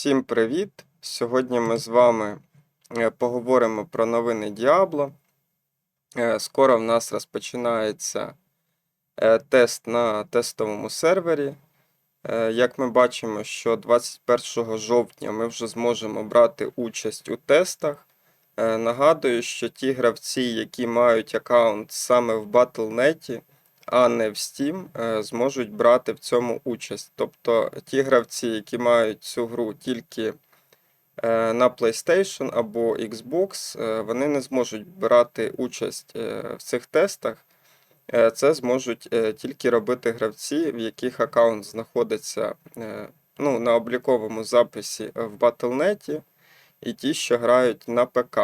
Всім привіт! Сьогодні ми з вами е, поговоримо про новини Діабло. Е, Скоро в нас розпочинається е, тест на тестовому сервері. Як ми бачимо, що 21 жовтня ми вже зможемо брати участь у тестах. Нагадую, що ті гравці, які мають аккаунт саме в Battle.net, а не в Steam, е, зможуть брати в цьому участь. Тобто ті гравці, які мають цю гру тільки е, на PlayStation або Xbox, е, вони не зможуть брати участь в цих тестах. Це зможуть тільки робити гравці, в яких аккаунт знаходиться ну, на обліковому записі в Battle.net, і ті, що грають на ПК.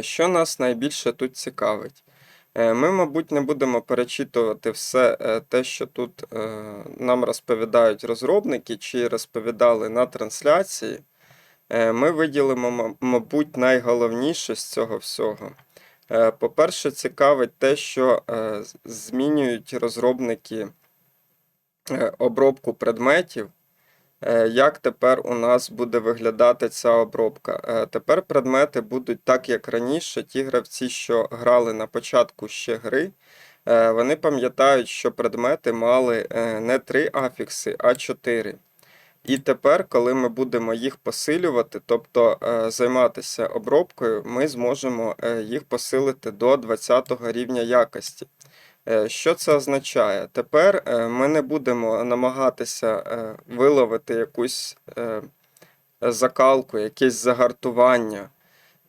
Що нас найбільше тут цікавить? Е, Ми, мабуть, не будемо перечитувати все е, те, що тут е, нам розповідають розробники чи розповідали на трансляції. Ми виділимо, мабуть, найголовніше з цього всього. По-перше, цікавить те, що змінюють розробники обробку предметів. Е, Як тепер у нас буде виглядати ця обробка? Е, Тепер предмети будуть так, як раніше. Ті гравці, що грали на початку ще гри, е, вони пам'ятають, що предмети мали не 3 афікси, а 4. І тепер, коли ми будемо їх посилювати, тобто займатися обробкою, ми зможемо їх посилити до 20 рівня якості. Е, Що це означає? Тепер е, ми не будемо намагатися е, виловити якусь закалку, якесь загартування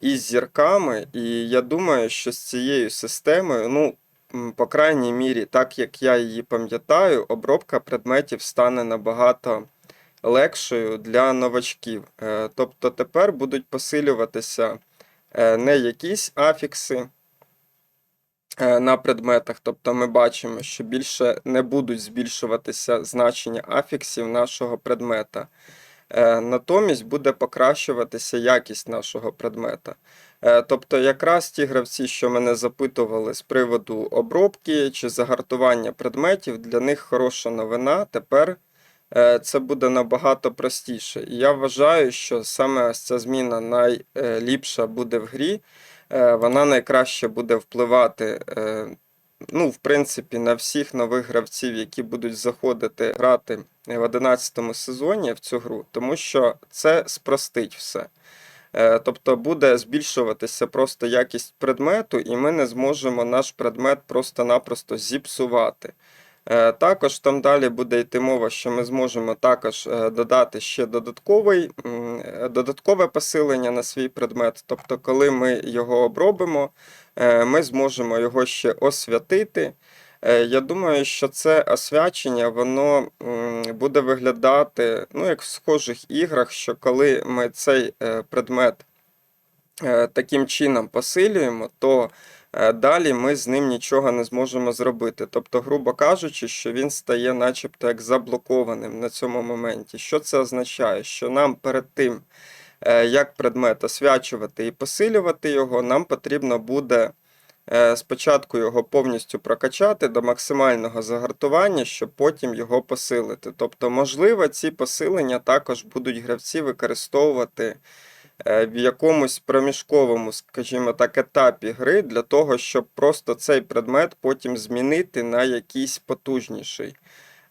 із зірками, і я думаю, що з цією системою, ну, по крайній мірі, так як я її пам'ятаю, обробка предметів стане набагато легшою для новачків. Тобто тепер будуть посилюватися не якісь афікси на предметах, тобто ми бачимо, що більше не будуть збільшуватися значення афіксів нашого предмета. Е, Натомість буде покращуватися якість нашого предмета. Е, Тобто, якраз ті гравці, що мене запитували з приводу обробки чи загартування предметів, для них хороша новина. Тепер е, це буде набагато простіше. І я вважаю, що саме ця зміна найліпша буде в грі. Е, Вона найкраще буде впливати, е, ну, в принципі, на всіх нових гравців, які будуть заходити грати в 11 сезоні в цю гру, тому що це спростить все. Е, Тобто буде збільшуватися просто якість предмету, і ми не зможемо наш предмет просто-напросто зіпсувати. Е, Також там далі буде йти мова, що ми зможемо також е, додати ще додатковий, е, додаткове посилення на свій предмет. Тобто, коли ми його обробимо, ми зможемо його ще освятити. Я думаю, що це освячення, воно буде виглядати ну, як в схожих іграх, що коли ми цей предмет таким чином посилюємо, то далі ми з ним нічого не зможемо зробити. Тобто, грубо кажучи, що він стає начебто як заблокованим на цьому моменті. Що це означає? Що нам перед тим, е, як предмет освячувати і посилювати його, нам потрібно буде е, спочатку його повністю прокачати до максимального загартування, щоб потім його посилити. Тобто, можливо, ці посилення також будуть гравці використовувати е, в якомусь проміжковому, скажімо так, етапі гри для того, щоб просто цей предмет потім змінити на якийсь потужніший.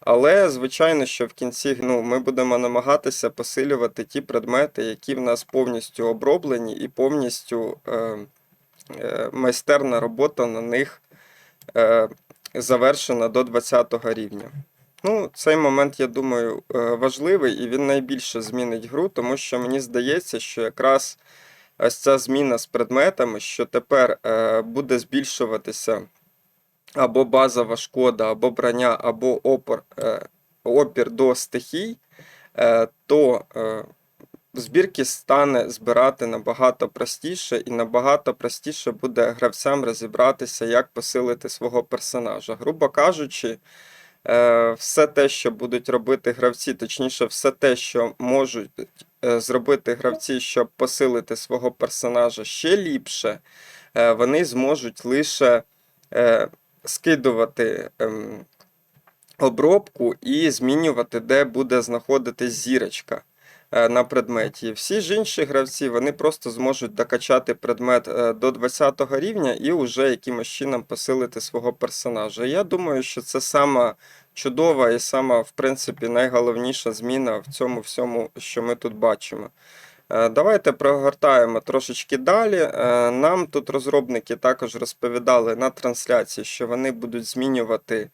Але, звичайно, що в кінці ну, ми будемо намагатися посилювати ті предмети, які в нас повністю оброблені, і повністю е, е, майстерна робота на них е, завершена до 20 рівня. Ну, цей момент, я думаю, е, важливий і він найбільше змінить гру, тому що мені здається, що якраз ось ця зміна з предметами, що тепер е, буде збільшуватися або базова шкода, або броня, або опор, е, опір до стихій, то збірки стане збирати набагато простіше, і набагато простіше буде гравцям розібратися, як посилити свого персонажа. Грубо кажучи, все те, що будуть робити гравці, точніше, все те, що можуть е, зробити гравці, щоб посилити свого персонажа ще ліпше, е, вони зможуть лише е, скидувати ем, обробку і змінювати, де буде знаходитись зірочка. Е, на предметі. Всі ж інші гравці вони просто зможуть докачати предмет е, до 20 рівня і вже якимось чином посилити свого персонажа. Я думаю, що це сама чудова і сама, в принципі, найголовніша зміна в цьому всьому, що ми тут бачимо. Е, Давайте прогортаємо трошечки далі. Нам тут розробники також розповідали на трансляції, що вони будуть змінювати,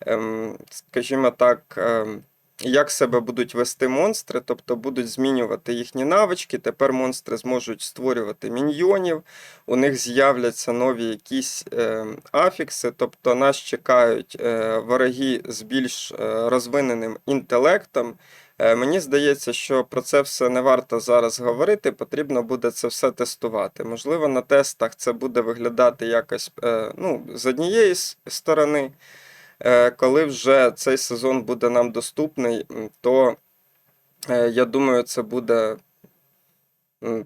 ем, скажімо так, ем, як себе будуть вести монстри, тобто будуть змінювати їхні навички. Тепер монстри зможуть створювати міньйонів, у них з'являться нові якісь ем, афікси, тобто нас чекають е, вороги з більш е, розвиненим інтелектом. Е, Мені здається, що про це все не варто зараз говорити, потрібно буде це все тестувати. Можливо, на тестах це буде виглядати якось е, ну, з однієї сторони. Е, Коли вже цей сезон буде нам доступний, то е, я думаю, це буде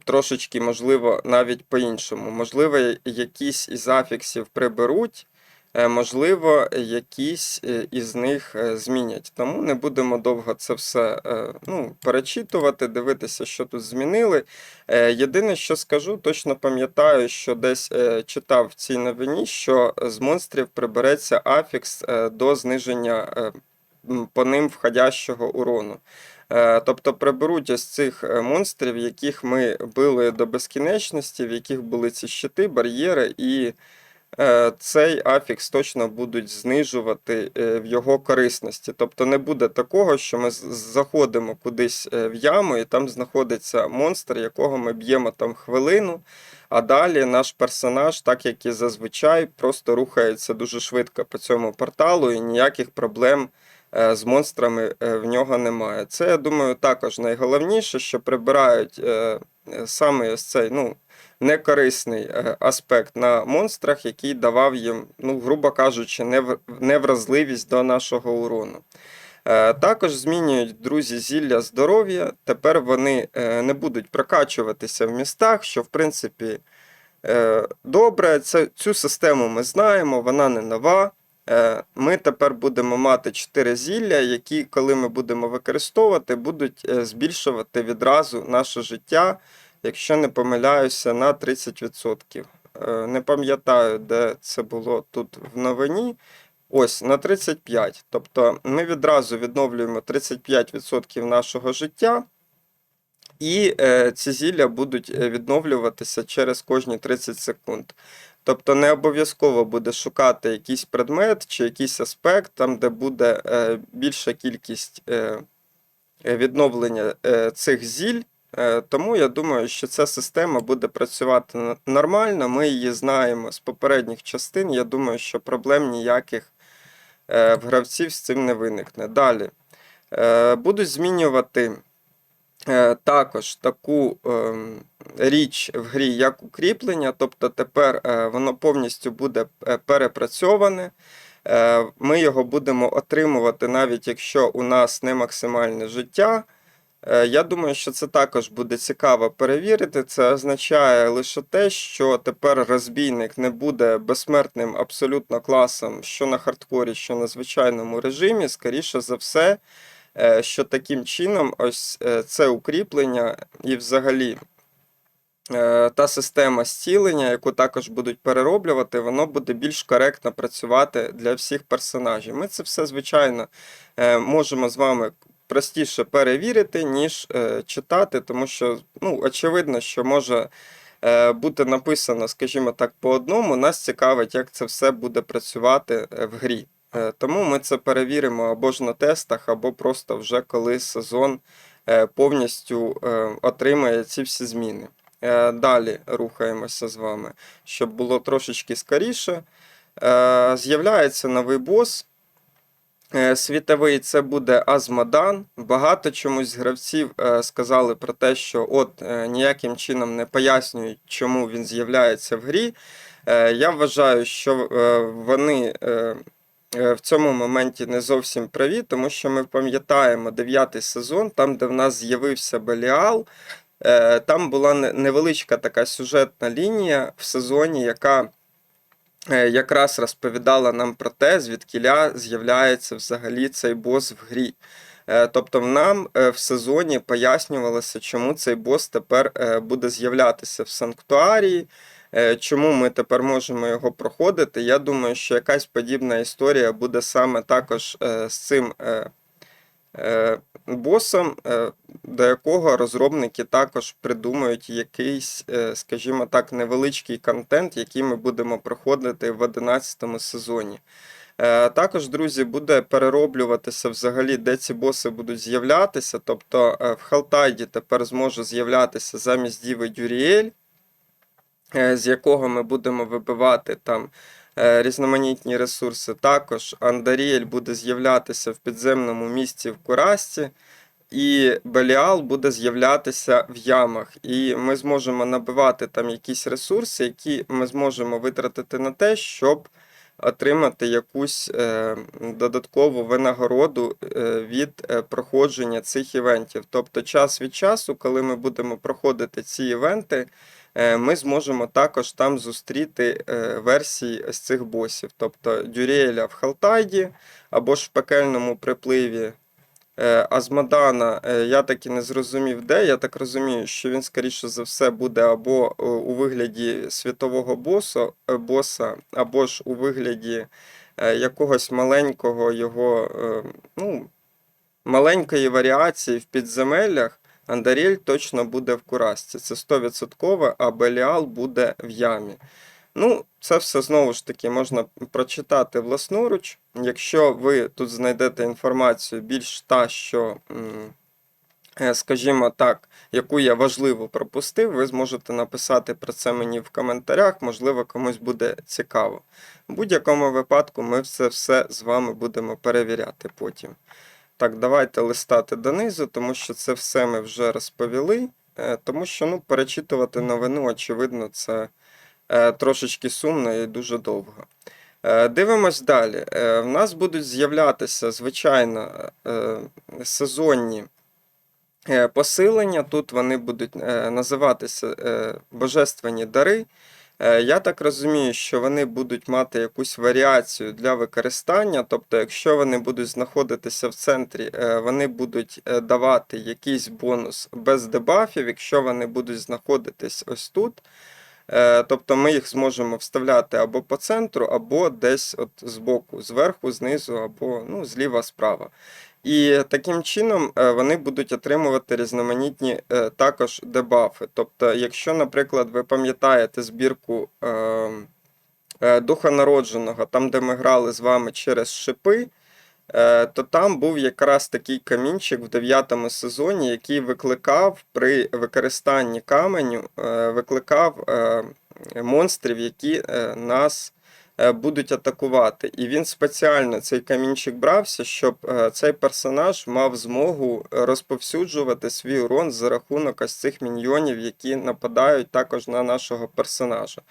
трошечки, можливо, навіть по-іншому. Можливо, якісь із афіксів приберуть. Е, Можливо, якісь е, із них е, змінять. Тому не будемо довго це все ну, перечитувати, дивитися, що тут змінили. Єдине, що скажу, точно пам'ятаю, що десь читав в цій новині, що з монстрів прибереться афікс до зниження по ним входящого урону. Тобто приберуть ось цих монстрів, яких ми били до безкінечності, в яких були ці щити, бар'єри і. Е, цей афікс точно будуть знижувати е, в його корисності. Тобто не буде такого, що ми заходимо кудись е, в яму, і там знаходиться монстр, якого ми б'ємо там хвилину, а далі наш персонаж, так як і зазвичай, просто рухається дуже швидко по цьому порталу, і ніяких проблем з монстрами в нього немає. Це, я думаю, також найголовніше, що прибирають саме ось цей, ну некорисний е, аспект на монстрах, який давав їм, ну, грубо кажучи, невразливість до нашого урону. Е, Також змінюють друзі зілля здоров'я. Тепер вони е, не будуть прокачуватися в містах, що в принципі добре. Цю систему ми знаємо, вона не нова. Ми тепер будемо мати 4 зілля, які, коли ми будемо використовувати, будуть збільшувати відразу наше життя якщо не помиляюся, на 30%. Е, Не пам'ятаю, де це було тут в новині. Ось на 35. Тобто ми відразу відновлюємо 35% нашого життя, і е, ці зілля будуть е, відновлюватися через кожні 30 секунд. Тобто не обов'язково буде шукати якийсь предмет чи якийсь аспект, там, де буде е, більша кількість е, е, відновлення е, цих зіль. Е, Тому я думаю, що ця система буде працювати нормально. Ми її знаємо з попередніх частин. Я думаю, що проблем ніяких е, в гравців з цим не виникне. Далі Е, будуть змінювати також таку ем, річ в грі, як укріплення. Тобто тепер воно повністю буде перепрацьоване. Ми його будемо отримувати, навіть якщо у нас не максимальне життя. Е, Я думаю, що це також буде цікаво перевірити. Це означає лише те, що тепер розбійник не буде безсмертним абсолютно класом, що на хардкорі, що на звичайному режимі. Скоріше за все, е, що таким чином, ось е, це укріплення і взагалі. Та система зцілення, яку також будуть перероблювати, воно буде більш коректно працювати для всіх персонажів. Ми це все, звичайно, можемо з вами простіше перевірити, ніж е, читати, тому що ну, очевидно, що може е, бути написано, скажімо так, по одному. Нас цікавить, як це все буде працювати е, в грі. Тому ми це перевіримо або ж на тестах, або просто вже коли сезон повністю отримає ці всі зміни. Далі рухаємося з вами, щоб було трошечки скоріше. З'являється новий бос. Е, Світовий це буде Азмодан. Багато чомусь гравців е, сказали про те, що от е, ніяким чином не пояснюють, чому він з'являється в грі. Я вважаю, що вони в цьому моменті не зовсім праві, тому що ми пам'ятаємо дев'ятий сезон, там, де в нас з'явився Беліал. Там була невеличка така сюжетна лінія в сезоні, яка якраз розповідала нам про те, звідкіля з'являється взагалі цей бос в грі. Е, Тобто нам е, в сезоні пояснювалося, чому цей бос тепер е, буде з'являтися в санктуарії, е, чому ми тепер можемо його проходити. Я думаю, що якась подібна історія буде саме також е, з цим е, е, до якого розробники також придумають якийсь, е, скажімо так, невеличкий контент, який ми будемо проходити в 11 сезоні. Е, Також, друзі, буде перероблюватися взагалі, де ці боси будуть з'являтися. Тобто в Халтайді тепер зможе з'являтися замість Діви Дюріель, з якого ми будемо вибивати там різноманітні ресурси. Також Андаріель буде з'являтися в підземному місці в Курасті. І Беліал буде з'являтися в ямах, і ми зможемо набивати там якісь ресурси, які ми зможемо витратити на те, щоб отримати якусь е, додаткову винагороду е, від е, проходження цих івентів. Тобто, час від часу, коли ми будемо проходити ці івенти, е, ми зможемо також там зустріти е, версії з цих босів. Тобто Дюріеля в Халтайді або ж в пекельному припливі. Е, Азмадана е, я так і не зрозумів, де. Я так розумію, що він, скоріше за все, буде або е, у вигляді світового босу, е, боса, або ж у вигляді е, якогось маленького його, е, ну, маленької варіації в підземеллях. Андаріль точно буде в Курасці. Це 100%, а Беліал буде в ямі. Ну, це все знову ж таки можна прочитати власноруч. Якщо ви тут знайдете інформацію більш та, що, е, скажімо так, яку я важливо пропустив, ви зможете написати про це мені в коментарях, можливо, комусь буде цікаво. В будь-якому випадку ми це все з вами будемо перевіряти потім. Так, давайте листати донизу, тому що це все ми вже розповіли. е, Тому що ну, перечитувати новину, очевидно, це е, трошечки сумно і дуже довго. Е, Дивимось далі. В нас будуть з'являтися, звичайно, сезонні посилення. Тут вони будуть називатися Божественні дари. Е, Я так розумію, що вони будуть мати якусь варіацію для використання. Тобто, якщо вони будуть знаходитися в центрі, е, вони будуть е, давати якийсь бонус без дебафів. Якщо вони будуть знаходитись ось тут, Тобто ми їх зможемо вставляти або по центру, або десь от збоку, зверху, знизу, або ну, зліва, справа. І таким чином е, вони будуть отримувати різноманітні е, також дебафи. Тобто, якщо, наприклад, ви пам'ятаєте збірку е, е, Духа Народженого, там, де ми грали з вами через шипи, е, то там був якраз такий камінчик в дев'ятому сезоні, який викликав при використанні каменю, е, викликав е, монстрів, які е, нас е, будуть атакувати. І він спеціально цей камінчик брався, щоб е, цей персонаж мав змогу розповсюджувати свій урон за рахунок ось цих міньйонів, які нападають також на нашого персонажа.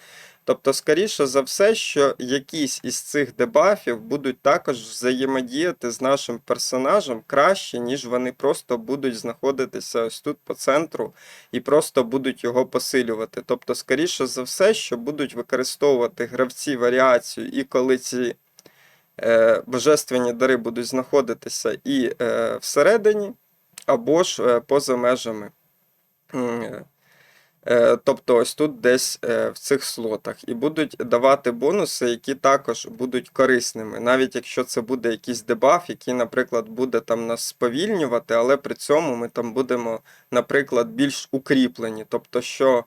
Тобто, скоріше за все, що якісь із цих дебафів будуть також взаємодіяти з нашим персонажем краще, ніж вони просто будуть знаходитися ось тут по центру і просто будуть його посилювати. Тобто, скоріше за все, що будуть використовувати гравці варіацію, і коли ці е, божественні дари будуть знаходитися і е, всередині, або ж е, поза межами. Е, Тобто ось тут десь е, в цих слотах. І будуть давати бонуси, які також будуть корисними. Навіть якщо це буде якийсь дебаф, який, наприклад, буде там нас сповільнювати, але при цьому ми там будемо, наприклад, більш укріплені. Тобто, що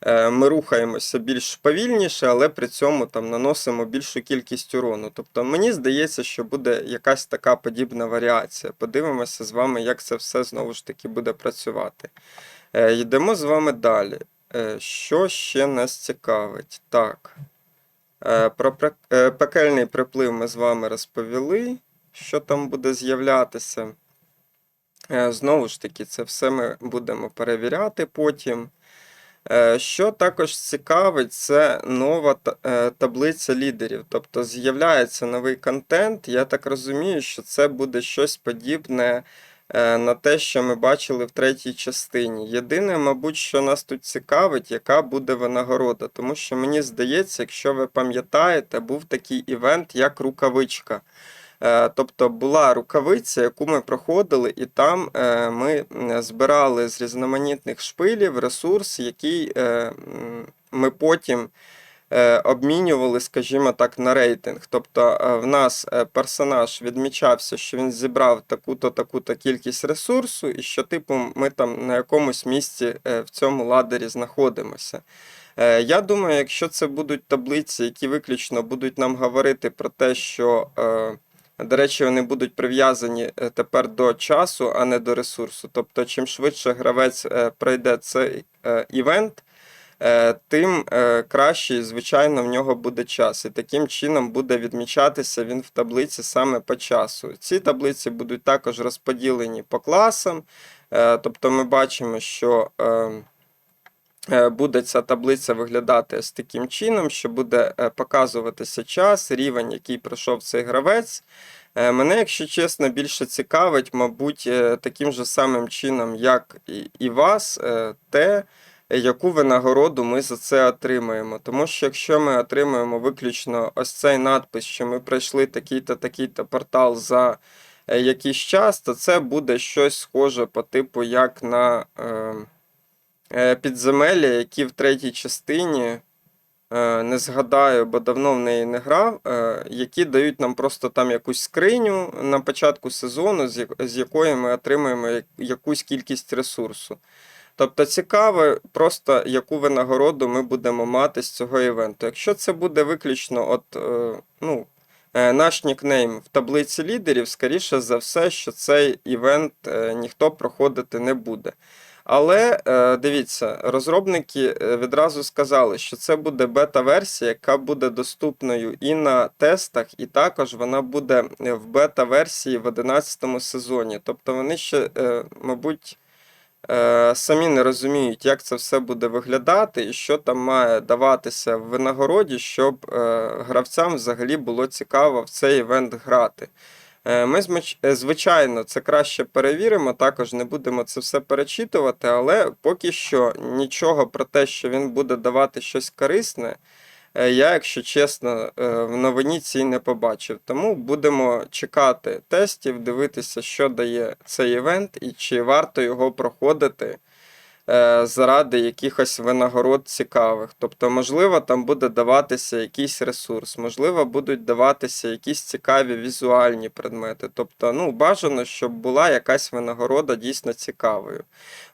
е, ми рухаємося більш повільніше, але при цьому там наносимо більшу кількість урону. Тобто мені здається, що буде якась така подібна варіація. Подивимося з вами, як це все знову ж таки буде працювати. Е, Йдемо з вами далі. Е, Що ще нас цікавить? Так. Е, Про пекельний приплив ми з вами розповіли, що там буде з'являтися. Знову ж таки, це все ми будемо перевіряти потім. Що також цікавить, це нова та- таблиця лідерів. Тобто з'являється новий контент. Я так розумію, що це буде щось подібне на те, що ми бачили в третій частині. Єдине, мабуть, що нас тут цікавить, яка буде винагорода. Тому що мені здається, якщо ви пам'ятаєте, був такий івент, як рукавичка. Е, Тобто була рукавиця, яку ми проходили, і там е, ми збирали з різноманітних шпилів ресурс, який е, ми потім е, обмінювали, скажімо так, на рейтинг. Тобто е, в нас е, персонаж відмічався, що він зібрав таку-то, таку-то кількість ресурсу, і що, типу, ми там на якомусь місці е, в цьому ладері знаходимося. Е, Я думаю, якщо це будуть таблиці, які виключно будуть нам говорити про те, що, е, до речі, вони будуть прив'язані е, тепер до часу, а не до ресурсу. Тобто, чим швидше гравець е, пройде цей е, івент, е, тим е, кращий, звичайно, в нього буде час. І таким чином буде відмічатися він в таблиці саме по часу. Ці таблиці будуть також розподілені по класам. Е, Тобто ми бачимо, що е, е, буде ця таблиця виглядати з таким чином, що буде е, показуватися час, рівень, який пройшов цей гравець. Е, Мене, якщо чесно, більше цікавить, мабуть, е, таким же самим чином, як і- вас, е, те, яку винагороду ми за це отримаємо. Тому що якщо ми отримаємо виключно ось цей надпис, що ми пройшли такий-то такий-то портал за е, якийсь час, то це буде щось схоже по типу як на е, е, підземелля, які в третій частині. е, Не згадаю, бо давно в неї не грав, які дають нам просто там якусь скриню на початку сезону, з якої ми отримуємо якусь кількість ресурсу. Тобто цікаво просто, яку винагороду ми будемо мати з цього івенту. Якщо це буде виключно от, е, ну, е, наш нікнейм в таблиці лідерів, скоріше за все, що цей івент е, ніхто проходити не буде. Але дивіться, розробники відразу сказали, що це буде бета-версія, яка буде доступною і на тестах, і також вона буде в бета-версії в 11 сезоні. Тобто вони ще, мабуть, самі не розуміють, як це все буде виглядати і що там має даватися в винагороді, щоб е, гравцям взагалі було цікаво в цей івент грати. Е, Ми, е, звичайно, це краще перевіримо, також не будемо це все перечитувати, але поки що нічого про те, що він буде давати щось корисне, е, я, якщо чесно, е, в новині цій не побачив. Тому будемо чекати тестів, дивитися, що дає цей івент і чи варто його проходити е, заради якихось винагород цікавих. Тобто, можливо, там буде даватися якийсь ресурс, можливо, будуть даватися якісь цікаві візуальні предмети. Тобто, ну, бажано, щоб була якась винагорода дійсно цікавою.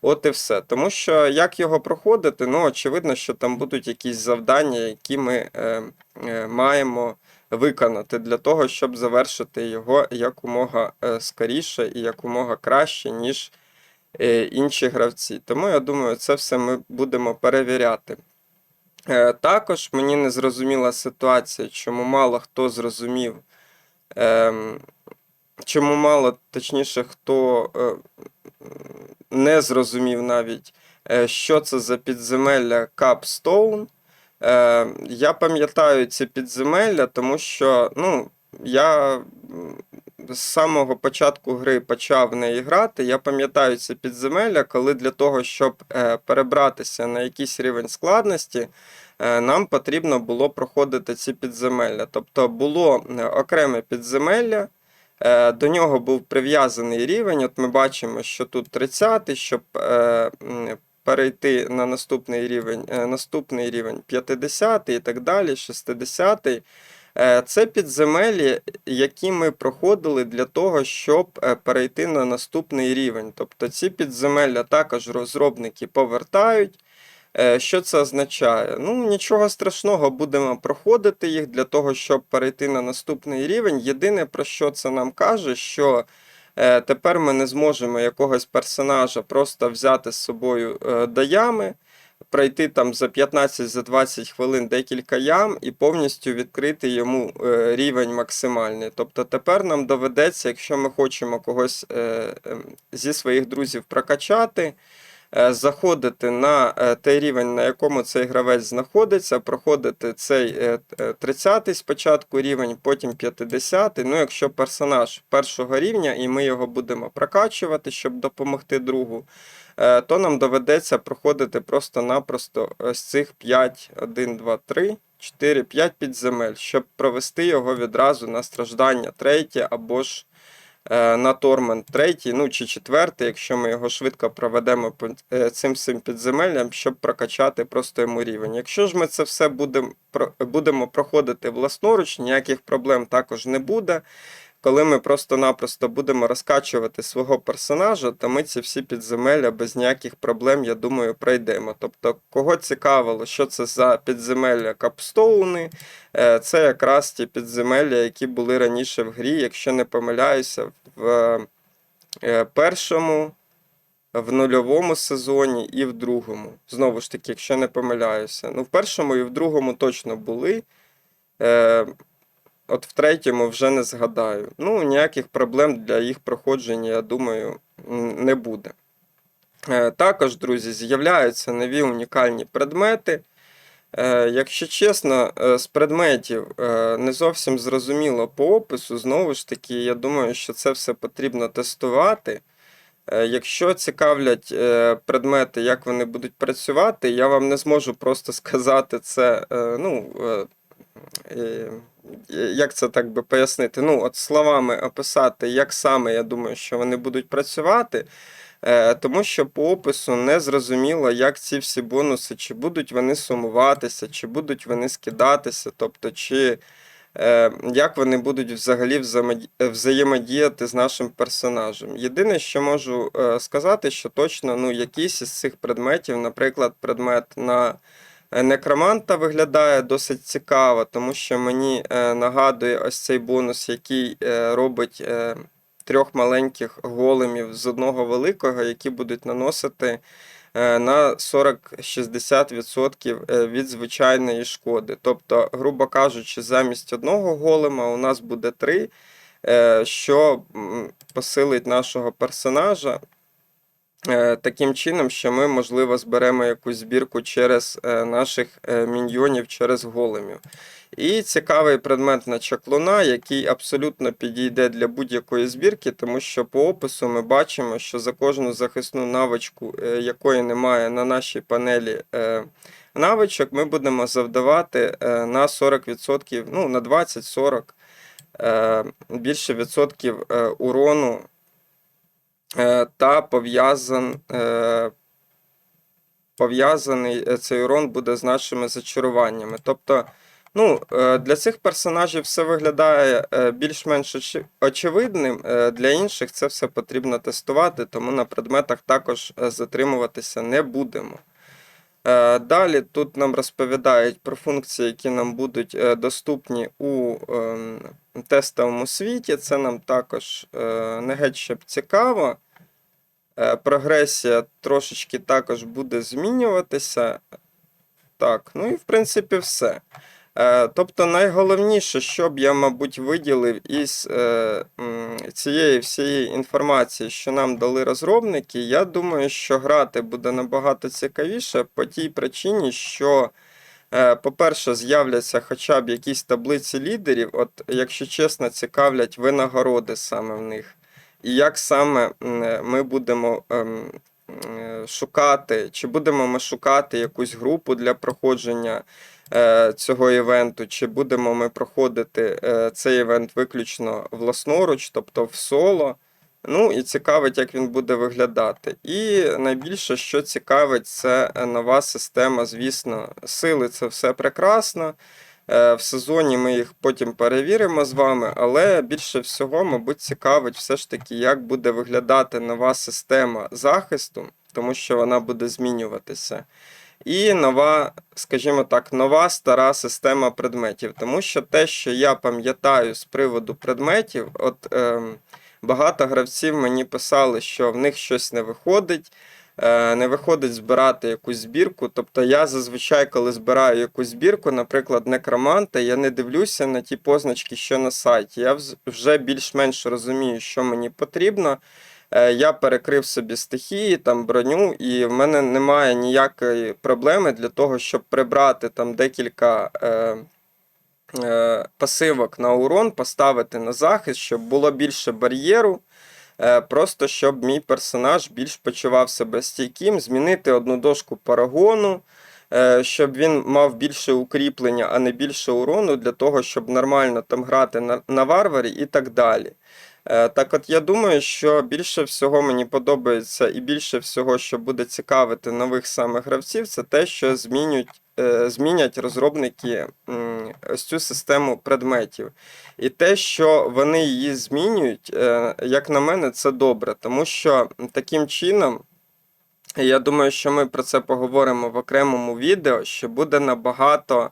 От і все. Тому що як його проходити, ну, очевидно, що там будуть якісь завдання, які ми е, е, маємо виконати для того, щоб завершити його якомога е, скоріше і якомога краще, ніж е, інші гравці. Тому я думаю, це все ми будемо перевіряти. Е, Також мені не зрозуміла ситуація, чому мало хто зрозумів, ем, чому мало, точніше, хто е, не зрозумів навіть, е, що це за підземелля. Е, Я пам'ятаю ці підземелля, тому що ну, я з самого початку гри почав в неї грати. Я пам'ятаю ці підземелля, коли для того, щоб е, перебратися на якийсь рівень складності, е, нам потрібно було проходити ці підземелля. Тобто було е, окреме підземелля. До нього був прив'язаний рівень. От ми бачимо, що тут 30, щоб перейти на наступний рівень, наступний рівень 50 і так далі, 60. Е, Це підземелі, які ми проходили для того, щоб е, перейти на наступний рівень. Тобто ці підземелля також розробники повертають. Е, Що це означає? Ну, нічого страшного, будемо проходити їх для того, щоб перейти на наступний рівень. Єдине, про що це нам каже, що тепер ми не зможемо якогось персонажа просто взяти з собою е, до ями, пройти там за 15-20 хвилин декілька ям і повністю відкрити йому е, рівень максимальний. Тобто тепер нам доведеться, якщо ми хочемо когось е, ем, зі своїх друзів прокачати, е, заходити на той рівень, на якому цей гравець знаходиться, проходити цей е, е, 30-й спочатку рівень, потім 50-й. Ну, якщо персонаж першого рівня, і ми його будемо прокачувати, щоб допомогти другу, то нам доведеться проходити просто-напросто ось цих 5, 1, 2, 3. 4-5 підземель, щоб провести його відразу на страждання третє або ж е, на тормент третій, ну чи четвертий, якщо ми його швидко проведемо по е, цим всім підземеллям, щоб прокачати просто йому рівень. Якщо ж ми це все будемо, будемо проходити власноруч, ніяких проблем також не буде. Коли ми просто-напросто будемо розкачувати свого персонажа, то ми ці всі підземелля без ніяких проблем, я думаю, пройдемо. Тобто, кого цікавило, що це за підземелля капстоуни, е, це якраз ті підземелля, які були раніше в грі, якщо не помиляюся, в е, першому, в нульовому сезоні і в другому. Знову ж таки, якщо не помиляюся. Ну, в першому і в другому точно були. Е, От в третьому вже не згадаю. Ну, ніяких проблем для їх проходження, я думаю, не буде. Е, Також, друзі, з'являються нові унікальні предмети. Е, Якщо чесно, е, з предметів не зовсім зрозуміло по опису. Знову ж таки, я думаю, що це все потрібно тестувати. Якщо цікавлять предмети, як вони будуть працювати, я вам не зможу просто сказати це. Ну, як це так би пояснити? Ну, от словами описати, як саме я думаю, що вони будуть працювати. Е, Тому що по опису не зрозуміло, як ці всі бонуси, чи будуть вони сумуватися, чи будуть вони скидатися, тобто, чи е, як вони будуть взагалі е, взаємодіяти з нашим персонажем. Єдине, що можу е, сказати, що точно ну, якийсь із цих предметів, наприклад, предмет на е, некроманта виглядає досить цікаво, тому що мені е, нагадує ось цей бонус, який е, робить. е, Трьох маленьких големів з одного великого, які будуть наносити е, на 40-60% е, від звичайної шкоди. Тобто, грубо кажучи, замість одного голема у нас буде три, е, що посилить нашого персонажа. Е, Таким чином, що ми, можливо, зберемо якусь збірку через е, наших е, міньйонів, через големів. І цікавий предмет на чаклуна, який абсолютно підійде для будь-якої збірки, тому що по опису ми бачимо, що за кожну захисну навичку, якої немає на нашій панелі навичок, ми будемо завдавати на 40%, ну на 20-40 е, більше відсотків урону та пов'язан. е, Пов'язаний е, цей урон буде з нашими зачаруваннями. Тобто, ну, е, для цих персонажів все виглядає е, більш-менш очевидним. е, Для інших це все потрібно тестувати, тому на предметах також е, затримуватися не будемо. Е, Далі тут нам розповідають про функції, які нам будуть е, доступні у ем, тестовому світі. Це нам також е, не геть щоб цікаво. Прогресія трошечки також буде змінюватися. Так, ну і в принципі все. Е, Тобто найголовніше, що б я, мабуть, виділив із е, цієї всієї інформації, що нам дали розробники, я думаю, що грати буде набагато цікавіше по тій причині, що, е, по-перше, з'являться хоча б якісь таблиці лідерів, от, якщо чесно, цікавлять винагороди саме в них. І як саме ми будемо ем, шукати, чи будемо ми шукати якусь групу для проходження цього івенту, чи будемо ми проходити е, цей івент виключно власноруч, тобто в соло. Ну і цікавить, як він буде виглядати. І найбільше, що цікавить, це е, нова система, звісно, сили це все прекрасно. Е, В сезоні ми їх потім перевіримо з вами, але більше всього, мабуть, цікавить все ж таки, як буде виглядати нова система захисту, тому що вона буде змінюватися. І нова, скажімо так, нова стара система предметів. Тому що те, що я пам'ятаю з приводу предметів, от ем, багато гравців мені писали, що в них щось не виходить. е, Не виходить збирати якусь збірку. Тобто я зазвичай, коли збираю якусь збірку, наприклад, некроманта, я не дивлюся на ті позначки, що на сайті. Я вже більш-менш розумію, що мені потрібно. Е, Я перекрив собі стихії, там броню, і в мене немає ніякої проблеми для того, щоб прибрати там декілька е, е, пасивок на урон, поставити на захист, щоб було більше бар'єру. Е, Просто щоб мій персонаж більш почував себе стійким, змінити одну дошку парагону, щоб він мав більше укріплення, а не більше урону, для того, щоб нормально там грати на, на варварі і так далі. Е, Так от я думаю, що більше всього мені подобається і більше всього, що буде цікавити нових саме гравців, це те, що змінюють, е, змінять розробники ось цю систему предметів. І те, що вони її змінюють, е, як на мене, це добре, тому що таким чином. Я думаю, що ми про це поговоримо в окремому відео, що буде набагато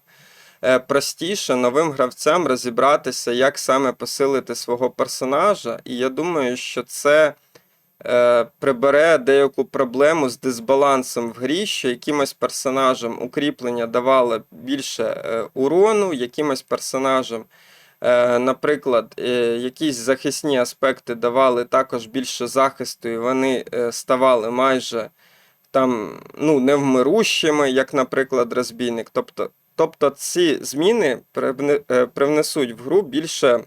простіше новим гравцям розібратися, як саме посилити свого персонажа. І я думаю, що це е, прибере деяку проблему з дисбалансом в грі, що якимось персонажам укріплення давало більше е, урону, якимось персонажам. Е, Наприклад, е, якісь захисні аспекти давали також більше захисту, і вони е, ставали майже там, ну, невмирущими, як, наприклад, розбійник. Тобто, тобто ці зміни е, привнесуть в гру більше,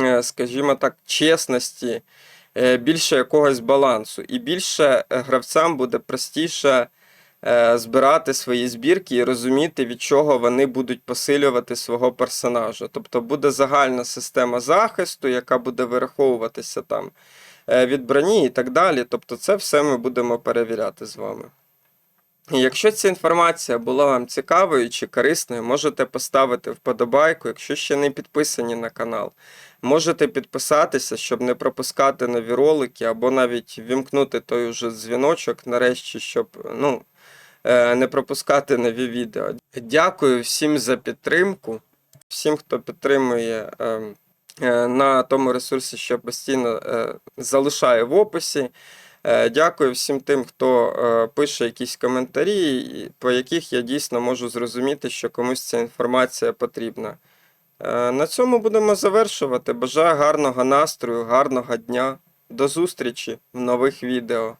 е, скажімо так, чесності, е, більше якогось балансу. І більше гравцям буде простіше збирати свої збірки і розуміти, від чого вони будуть посилювати свого персонажа. Тобто буде загальна система захисту, яка буде вираховуватися там від броні і так далі. Тобто, це все ми будемо перевіряти з вами. Якщо ця інформація була вам цікавою чи корисною, можете поставити вподобайку, якщо ще не підписані на канал. Можете підписатися, щоб не пропускати нові ролики, або навіть вімкнути той уже дзвіночок нарешті, щоб ну, е, не пропускати нові відео. Дякую всім за підтримку, всім, хто підтримує е, е, на тому ресурсі, що постійно залишаю в описі. Е, Дякую всім тим, хто е, пише якісь коментарі, по яких я дійсно можу зрозуміти, що комусь ця інформація потрібна. Е, На цьому будемо завершувати. Бажаю гарного настрою, гарного дня. До зустрічі в нових відео.